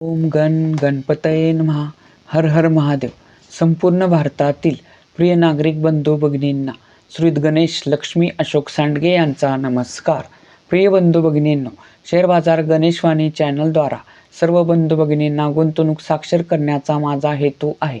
ओम गण गणपतये महा हर हर महादेव. संपूर्ण भारतातील प्रिय नागरिक बंधू भगिनींना श्री गणेश लक्ष्मी अशोक सांडगे यांचा नमस्कार. प्रिय बंधू भगिनींनो शेअर बाजार गणेशवाणी चॅनलद्वारा सर्व बंधू भगिनींना गुंतवणूक साक्षर करण्याचा माझा हेतू आहे.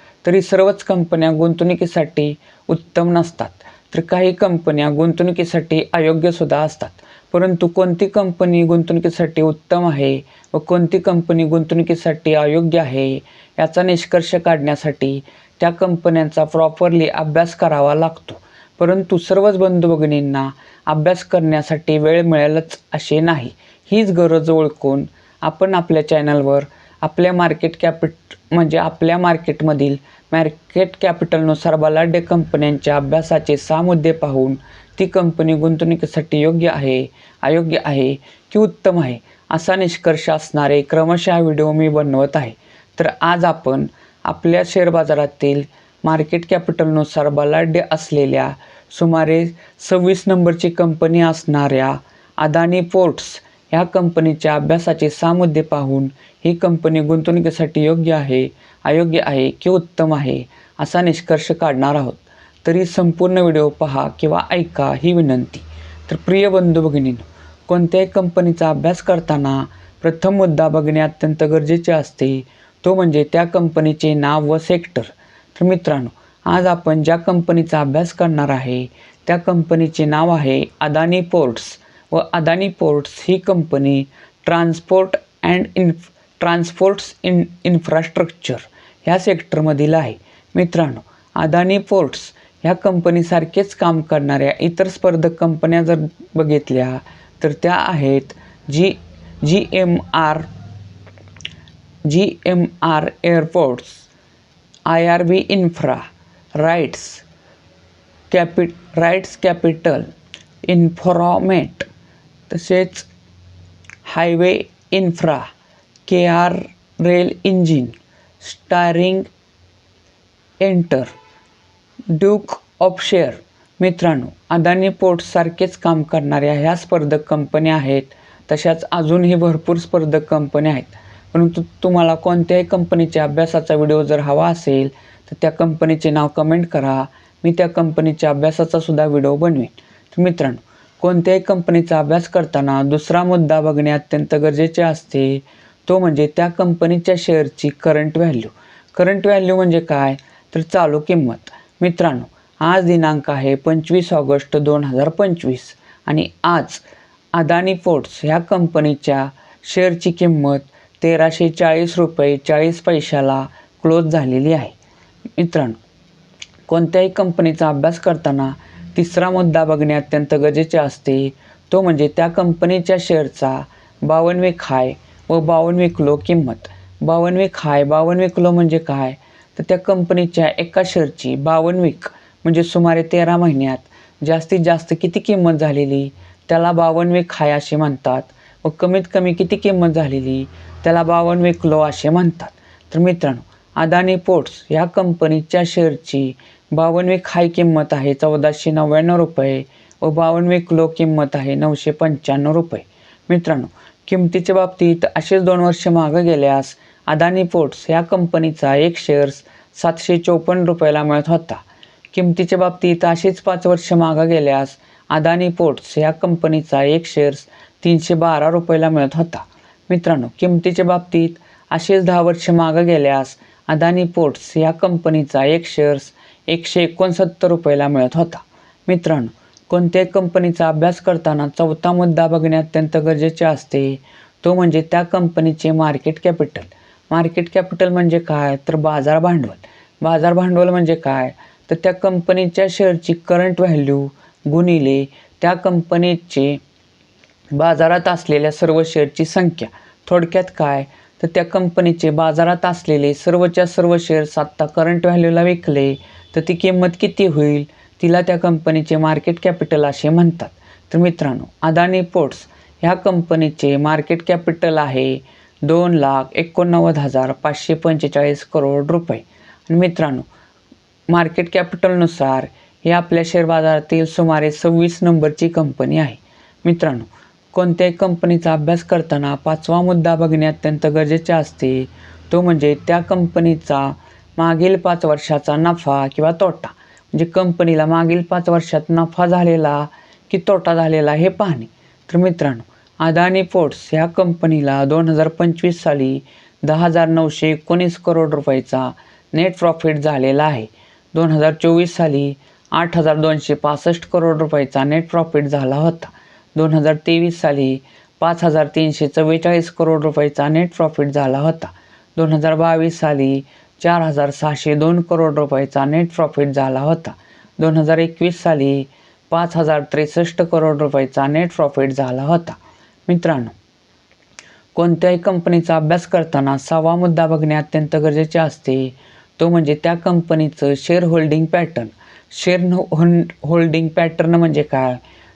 तरी सर्वच कंपन्या गुंतवणुकीसाठी उत्तम नसतात. तर काही कंपन्या गुंतवणुकीसाठी अयोग्यसुद्धा असतात. परंतु कोणती कंपनी गुंतवणुकीसाठी उत्तम आहे व कोणती कंपनी गुंतवणुकीसाठी अयोग्य आहे याचा निष्कर्ष काढण्यासाठी त्या कंपन्यांचा प्रॉपरली अभ्यास करावा लागतो. परंतु सर्वच बंधू भगिनींना अभ्यास करण्यासाठी वेळ मिळेलच असे नाही. हीच गरज ओळखून आपण आपल्या चॅनलवर आपल्या मार्केट कॅपिट म्हणजे आपल्या मार्केटमधील मार्केट कॅपिटलनुसार बलाढ्य कंपन्यांच्या अभ्यासाचे सहा मुद्दे पाहून ती कंपनी गुंतवणुकीसाठी योग्य आहे अयोग्य आहे की उत्तम आहे असा निष्कर्ष असणारे क्रमशः व्हिडिओ मी बनवत आहे. तर आज आपण आपल्या शेअर बाजारातील मार्केट कॅपिटलनुसार बलाढ्य असलेल्या सुमारे सव्वीस नंबरची कंपनी असणाऱ्या अदानी पोर्ट्स ह्या कंपनीच्या अभ्यासाचे सहा मुद्दे पाहून ही कंपनी गुंतवणुकीसाठी योग्य आहे अयोग्य आहे की उत्तम आहे असा निष्कर्ष काढणार आहोत. तरी संपूर्ण व्हिडिओ पहा किंवा ऐका ही विनंती. तर प्रिय बंधू भगिनींनो कोणत्याही कंपनीचा अभ्यास करताना प्रथम मुद्दा बघणे अत्यंत गरजेचे असते. तो म्हणजे त्या कंपनीचे नाव व सेक्टर. तर मित्रांनो आज आपण ज्या कंपनीचा अभ्यास करणार आहे त्या कंपनीचे नाव आहे अदानी पोर्ट्स. व Adani ports he company transport and infra transports in infrastructure ह्या सेक्टरमधील आहे. मित्रांनो अदानी पोर्ट्स ह्या कंपनीसारखेच काम करणाऱ्या इतर स्पर्धक कंपन्या जर बघितल्या तर त्या आहेत G G M R G M R airports I R B infra rights capital rights capital इन्फॉरॉमेट तसेच highway infra K R rail engine staring enter duke of share. मित्रांनो अदानी पोर्ट्ससारखेच काम करणाऱ्या ह्या स्पर्धक कंपन्या आहेत तशाच अजूनही भरपूर स्पर्धक कंपन्या आहेत. परंतु तुम्हाला कोणत्याही कंपनीच्या अभ्यासाचा व्हिडिओ जर हवा असेल तर त्या कंपनीचे नाव कमेंट करा. मी त्या कंपनीच्या अभ्यासाचा सुद्धा व्हिडिओ बनवेन. तर मित्रांनो कोणत्याही कंपनीचा अभ्यास करताना दुसरा मुद्दा बघणे अत्यंत गरजेचे असते. तो म्हणजे त्या कंपनीच्या शेअरची करंट व्हॅल्यू करंट व्हॅल्यू म्हणजे काय? तर चालू किंमत. मित्रांनो आज दिनांक आहे पंचवीस ऑगस्ट दोन हजार पंचवीस आणि आज अदानी पोर्ट्स ह्या कंपनीच्या शेअरची किंमत तेराशे चाळीस रुपये चाळीस पैशाला क्लोज झालेली आहे. मित्रांनो कोणत्याही कंपनीचा अभ्यास करताना तिसरा मुद्दा बघणे अत्यंत गरजेचे असते. तो म्हणजे त्या कंपनीच्या शेअरचा बावनवे खाय व बावनवे किलो किंमत. बावनवे खाय बावनवे किलो म्हणजे काय? तर त्या कंपनीच्या एका शेअरची बावनवीक म्हणजे सुमारे तेरा महिन्यात जास्तीत जास्त किती किंमत झालेली? त्याला बावनवे खाय असे म्हणतात व कमीत कमी किती किंमत झालेली? त्याला बावनवे किलो असे म्हणतात. तर मित्रांनो अदानी पोर्ट्स ह्या कंपनीच्या शेअरची बावनवे हाय किंमत आहे चौदाशे नव्याण्णव रुपये. व बावनवे लो किंमत आहे नऊशे पंच्याण्णव रुपये. मित्रांनो किमतीच्या बाबतीत असेच दोन वर्ष मागं गेल्यास अदानी पोर्ट्स ह्या कंपनीचा एक शेअर्स सातशे चोपन्न रुपयाला मिळत होता. किमतीच्या बाबतीत असेच पाच वर्ष मागं गेल्यास अदानी पोर्ट्स ह्या कंपनीचा एक शेअर्स तीनशे बारा रुपयाला मिळत होता. मित्रांनो किमतीच्या बाबतीत असेच दहा वर्ष मागं गेल्यास अदानी पोर्ट्स ह्या कंपनीचा एक शेअर्स एकशे एकोणसत्तर रुपयाला मिळत होता. मित्रांनो कोणत्याही कंपनीचा अभ्यास करताना चौथा मुद्दा बघणे अत्यंत गरजेचे असते. तो म्हणजे त्या कंपनीचे मार्केट कॅपिटल मार्केट कॅपिटल म्हणजे काय? तर बाजार भांडवल. बाजार भांडवल म्हणजे काय? तर त्या कंपनीच्या शेअरची करंट व्हॅल्यू गुणिले त्या कंपनीचे बाजारात असलेल्या सर्व शेअरची संख्या. थोडक्यात काय? तर त्या कंपनीचे बाजारात असलेले सर्वच्या सर्व शेअर्स आत्ता करंट व्हॅल्यूला विकले. तर ती किंमत किती होईल? तिला त्या कंपनीचे मार्केट कॅपिटल असे म्हणतात. तर मित्रांनो अदानी पोर्ट्स ह्या कंपनीचे मार्केट कॅपिटल आहे दोन लाख एकोणनव्वद हजार पाचशे पंचेचाळीस करोड रुपये. आणि मित्रांनो मार्केट कॅपिटलनुसार हे आपल्या शेअर बाजारातील सुमारे सव्वीस नंबरची कंपनी आहे. मित्रांनो कोणत्याही कंपनीचा अभ्यास करताना पाचवा मुद्दा बघणे अत्यंत गरजेचे असते. तो म्हणजे त्या कंपनीचा मागील पाच वर्षाचा नफा किंवा तोटा. म्हणजे कंपनीला मागील पाच वर्षात नफा झालेला की तोटा झालेला हे पाहणे. तर मित्रांनो अदानी पोर्ट्स ह्या कंपनीला दोन हजार पंचवीस साली दहा हजार नऊशे एकोणीस करोड रुपयाचा नेट प्रॉफिट झालेला आहे. दोन हजार चोवीस साली आठ हजार दोनशे पासष्ट करोड रुपयाचा नेट प्रॉफिट झाला होता. दोन हजार तेवीस साली पाच हजार तीनशे चव्वेचाळीस करोड रुपयाचा नेट प्रॉफिट झाला होता. दोन हजार बावीस साली चार हजार सहाशे दोन करोड रुपयाचा नेट प्रॉफिट झाला होता. दोन हजार एकवीस साली पाच हजार त्रेसष्ट करोड रुपयाचा नेट प्रॉफिट झाला होता. मित्रांनो कोणत्याही कंपनीचा अभ्यास करताना सहावा मुद्दा बघणे अत्यंत गरजेचे असते. तो म्हणजे त्या कंपनीचं share holding pattern share holding pattern म्हणजे काय?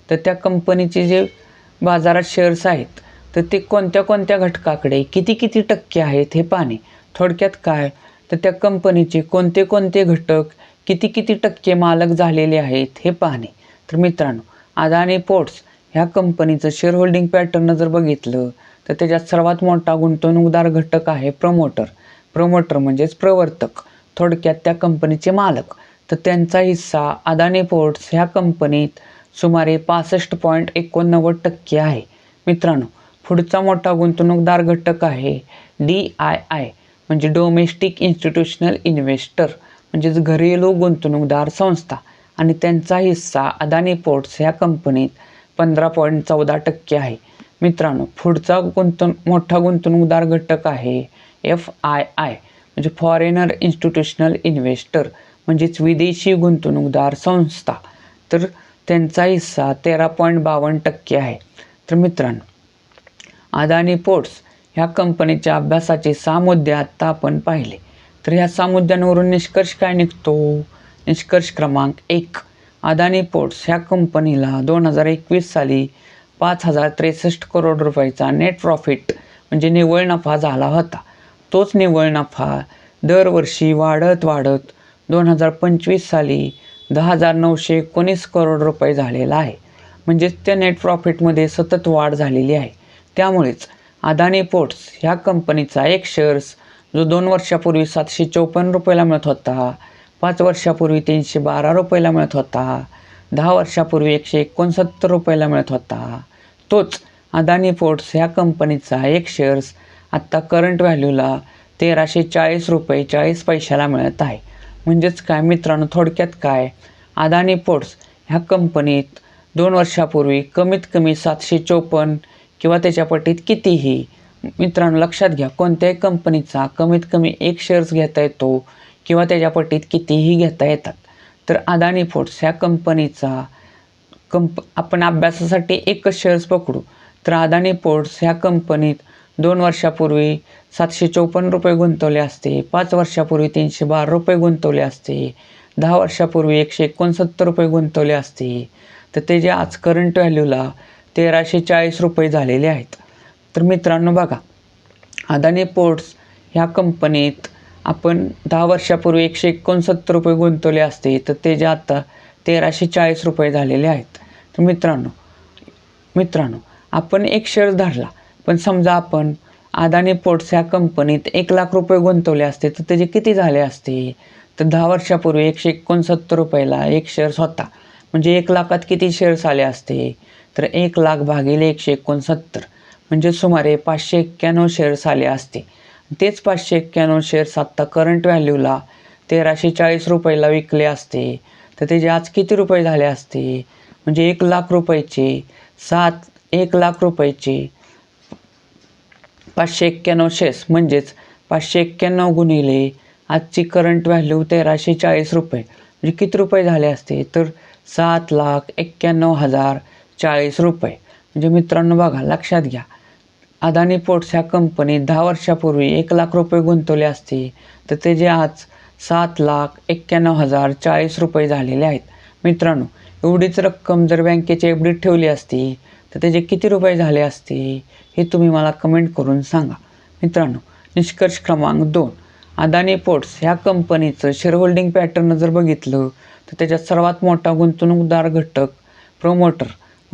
तर त्या कंपनीचे जे बाजारात शेअर्स आहेत तर ते कोणत्या कोणत्या घटकाकडे किती किती टक्के आहेत हे पाहणे. थोडक्यात काय? तर त्या कंपनीचे कोणते कोणते घटक किती किती टक्के मालक झालेले आहेत हे पाहणे. तर मित्रांनो अदानी पोर्ट्स ह्या कंपनीचं शेअर होल्डिंग पॅटर्न जर बघितलं तर त्याच्यात सर्वात मोठा गुंतवणूकदार घटक आहे प्रमोटर प्रमोटर म्हणजेच प्रवर्तक. थोडक्यात त्या कंपनीचे मालक. तर त्यांचा हिस्सा अदानी पोर्ट्स ह्या कंपनीत सुमारे पासष्ट पॉईंट एकोणनव्वद टक्के आहे. मित्रांनो पुढचा मोठा गुंतवणूकदार घटक आहे डी आय आय. म्हणजे डोमेस्टिक इन्स्टिट्यूशनल इन्व्हेस्टर म्हणजेच घरेलू गुंतवणूकदार संस्था. आणि त्यांचा हिस्सा अदानी पोर्ट्स ह्या कंपनीत पंधरा पॉईंट चौदा टक्के आहे. मित्रांनो पुढचा गुंतवण मोठा गुंतवणूकदार घटक आहे एफ आय आय म्हणजे फॉरेनर इन्स्टिट्यूशनल इन्व्हेस्टर म्हणजेच विदेशी गुंतवणूकदार संस्था. तर त्यांचा हिस्सा तेरा पॉईंट बावन्न टक्के आहे. तर मित्रांनो अदानी पोर्ट्स ह्या कंपनीच्या अभ्यासाचे सहा मुद्दे आत्ता आपण पाहिले. तर ह्या सहा मुद्द्यांवरून निष्कर्ष काय निघतो? निष्कर्ष क्रमांक एक. अदानी पोर्ट्स ह्या कंपनीला दोन हजार एकवीस साली पाच हजार त्रेसष्ट करोड रुपयाचा नेट प्रॉफिट म्हणजे निव्वळ नफा झाला होता. तोच निव्वळ नफा दरवर्षी वाढत वाढत दोन हजार पंचवीस साली दहा हजार नऊशे एकोणीस करोड रुपये झालेला आहे. म्हणजेच त्या नेट प्रॉफिटमध्ये सतत वाढ झालेली आहे. त्यामुळेच अदानी पोर्ट्स ह्या कंपनीचा एक शेअर्स जो दोन वर्षापूर्वी सातशे चौपन्न रुपयाला मिळत होता. पाच वर्षापूर्वी तीनशे बारा रुपयाला मिळत होता. दहा वर्षापूर्वी एकशे एकोणसत्तर रुपयाला मिळत होता. तोच अदानी पोर्ट्स ह्या कंपनीचा एक शेअर्स आत्ता करंट व्हॅल्यूला तेराशे चाळीस रुपये चाळीस पैशाला मिळत आहे. म्हणजेच काय मित्रांनो थोडक्यात काय? अदानी पोर्ट्स ह्या कंपनीत दोन वर्षापूर्वी कमीत कमी सातशे चोपन्न किंवा त्याच्या पटीत कितीही. मित्रांनो लक्षात घ्या कोणत्याही कंपनीचा कमीत कमी एक शेअर्स घेता येतो किंवा त्याच्या पटीत कितीही घेता येतात. तर अदानी फोर्ट्स ह्या कंपनीचा कंप आपण अभ्यासासाठी एकच शेअर्स पकडू. तर अदानी पोर्ट्स ह्या कंपनीत दोन वर्षापूर्वी सातशे चौपन्न रुपये गुंतवले असते पाच वर्षापूर्वी तीनशे बारा रुपये गुंतवले असते दहा वर्षापूर्वी एकशे एकोणसत्तर रुपये गुंतवले असते. तर ते जे आज करंट व्हॅल्यूला तेराशे चाळीस रुपये झालेले आहेत. तर मित्रांनो बघा अदानी पोर्ट्स ह्या कंपनीत आपण दहा वर्षापूर्वी एकशे एकोणसत्तर रुपये गुंतवले असते. तर ते जे आता तेराशे चाळीस रुपये झालेले आहेत. तर मित्रांनो मित्रांनो आपण एक शेअर धरला. पण समजा आपण अदानी पोर्ट्स ह्या कंपनीत एक लाख रुपये गुंतवले असते. तर त्याचे किती झाले असते? तर दहा वर्षापूर्वी एकशे एकोणसत्तर रुपयाला एक शेअर्स होता. म्हणजे एक लाखात किती शेअर्स आले असते? तर एक लाख भागिले एकशे एकोणसत्तर म्हणजे सुमारे पाचशे एक्क्याण्णव शेअर्स आले असते. तेच पाचशे एक्क्याण्णव शेअर्स आत्ता करंट व्हॅल्यूला तेराशे चाळीस रुपयाला विकले असते. तर त्याचे आज किती रुपये झाले असते? म्हणजे एक लाख रुपयाचे सात एक लाख रुपयाचे पाचशे एक्क्याण्णव शेअर्स म्हणजेच पाचशे एक्क्याण्णव गुणिले आजची करंट व्हॅल्यू तेराशे चाळीस रुपये. म्हणजे किती रुपये झाले असते? तर सात लाख एक्क्याण्णव हजार चाळीस रुपये. म्हणजे मित्रांनो बघा लक्षात घ्या. अदानी पोर्ट्स ह्या कंपनीत दहा वर्षापूर्वी एक लाख रुपये गुंतवले असते. तर ते जे आज सात लाख एक्क्याण्णव हजार चाळीस रुपये झालेले आहेत. मित्रांनो एवढीच रक्कम जर बँकेच्या एफ डीत ठेवली असती तर त्याचे किती रुपये झाले असते हे तुम्ही मला कमेंट करून सांगा. मित्रांनो निष्कर्ष क्रमांक दोन. अदानी पोर्ट्स ह्या कंपनीचं शेअर होल्डिंग पॅटर्न जर बघितलं तर त्याच्यात सर्वात मोठा गुंतवणूकदार घटक प्रोमोटर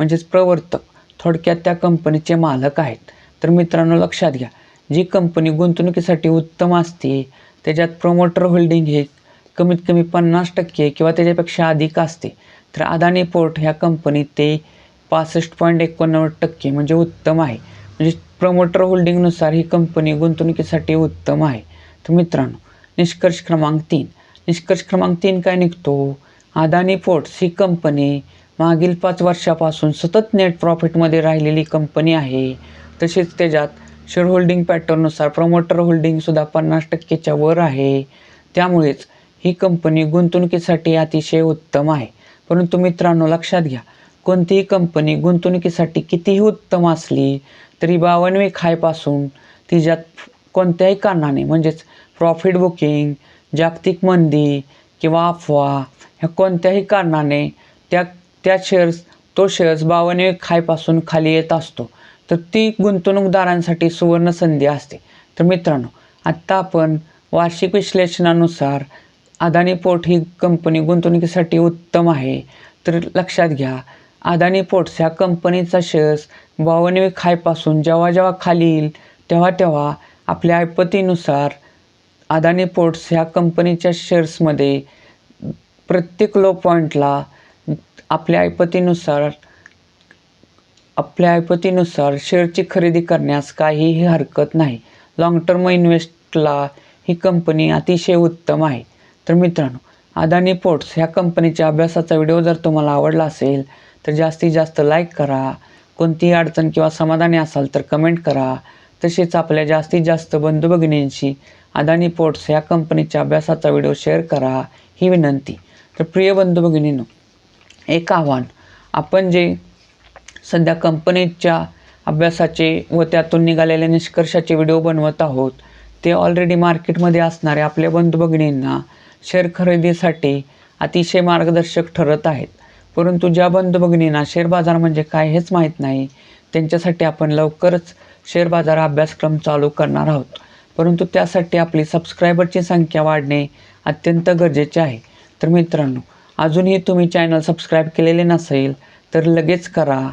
म्हणजेच प्रवर्तक थोडक्यात त्या कंपनीचे मालक आहेत. तर मित्रांनो लक्षात घ्या जी कंपनी गुंतवणुकीसाठी उत्तम असते त्याच्यात प्रमोटर होल्डिंग हे कमीत कमी पन्नास टक्के किंवा त्याच्यापेक्षा अधिक असते. तर अदानी पोर्ट ह्या कंपनीत ते पासष्ट पॉईंट एकोणनव्वद टक्के म्हणजे उत्तम आहे. म्हणजे प्रमोटर होल्डिंगनुसार ही कंपनी गुंतवणुकीसाठी उत्तम आहे. तर मित्रांनो निष्कर्ष क्रमांक तीन. निष्कर्ष क्रमांक तीन काय निघतो? अदानी पोर्ट्स ही कंपनी मागील पाच वर्षापासून सतत नेट प्रॉफिटमध्ये राहिलेली कंपनी आहे. तसेच त्याच्यात शेअर होल्डिंग पॅटर्ननुसार प्रमोटर होल्डिंगसुद्धा पन्नास टक्केच्या वर आहे. त्यामुळेच ही कंपनी गुंतवणुकीसाठी अतिशय उत्तम आहे. परंतु मित्रांनो लक्षात घ्या कोणतीही कंपनी गुंतवणुकीसाठी कितीही उत्तम असली तरी बावनवे खायपासून तिच्यात कोणत्याही कारणाने म्हणजेच प्रॉफिट बुकिंग जागतिक मंदी किंवा अफवा ह्या कोणत्याही कारणाने त्या त्या शेअर्स तो शेअर्स बावनवे खायपासून खाली येत असतो. तर ती गुंतवणूकदारांसाठी सुवर्ण संधी असते. तर मित्रांनो आत्ता आपण वार्षिक विश्लेषणानुसार अदानी पोर्ट ही कंपनी गुंतवणुकीसाठी उत्तम आहे. तर लक्षात घ्या अदानी पोर्ट्स ह्या कंपनीचा शेअर्स बावनवे खायपासून जेव्हा जेव्हा खाली येईल तेव्हा तेव्हा आपल्या ऐपतीनुसार अदानी पोर्ट्स ह्या कंपनीच्या शेअर्समध्ये प्रत्येक लो पॉईंटला आपल्या ऐपतीनुसार आपल्या ऐपतीनुसार शेअरची खरेदी करण्यास काहीही हरकत नाही. लाँग टर्म इन्व्हेस्टला ही कंपनी अतिशय उत्तम आहे. तर मित्रांनो अदानी पोर्ट्स ह्या कंपनीच्या अभ्यासाचा व्हिडिओ जर तुम्हाला आवडला असेल तर जास्तीत जास्त लाईक करा. कोणतीही अडचण किंवा समाधानी असाल तर कमेंट करा. तसेच आपल्या जास्तीत जास्त बंधू भगिनींशी अदानी पोर्ट्स ह्या कंपनीच्या अभ्यासाचा व्हिडिओ शेअर करा ही विनंती. तर प्रिय बंधू भगिनींनो एक आव्हान. आपण जे सध्या कंपनीच्या अभ्यासाचे व त्यातून निघालेल्या निष्कर्षाचे व्हिडिओ बनवत आहोत ते ऑलरेडी मार्केटमध्ये असणारे आपल्या बंधू भगिनींना शेअर खरेदीसाठी अतिशय मार्गदर्शक ठरत आहेत. परंतु ज्या बंधू भगिनींना शेअर बाजार म्हणजे काय हेच माहीत नाही त्यांच्यासाठी आपण लवकरच शेअर बाजार अभ्यासक्रम चालू करणार आहोत. परंतु त्यासाठी आपली सबस्क्रायबरची संख्या वाढणे अत्यंत गरजेचे आहे. तर मित्रांनो अजूनही तुम्ही चॅनल सबस्क्राईब केलेले नसेल तर लगेच करा.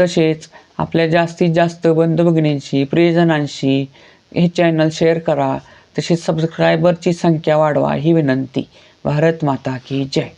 तसेच आपल्या जास्तीत जास्त बंधू भगिनींशी प्रियजनांशी हे चॅनल शेअर करा. तसेच सबस्क्रायबरची संख्या वाढवा ही विनंती. भारत माता की जय.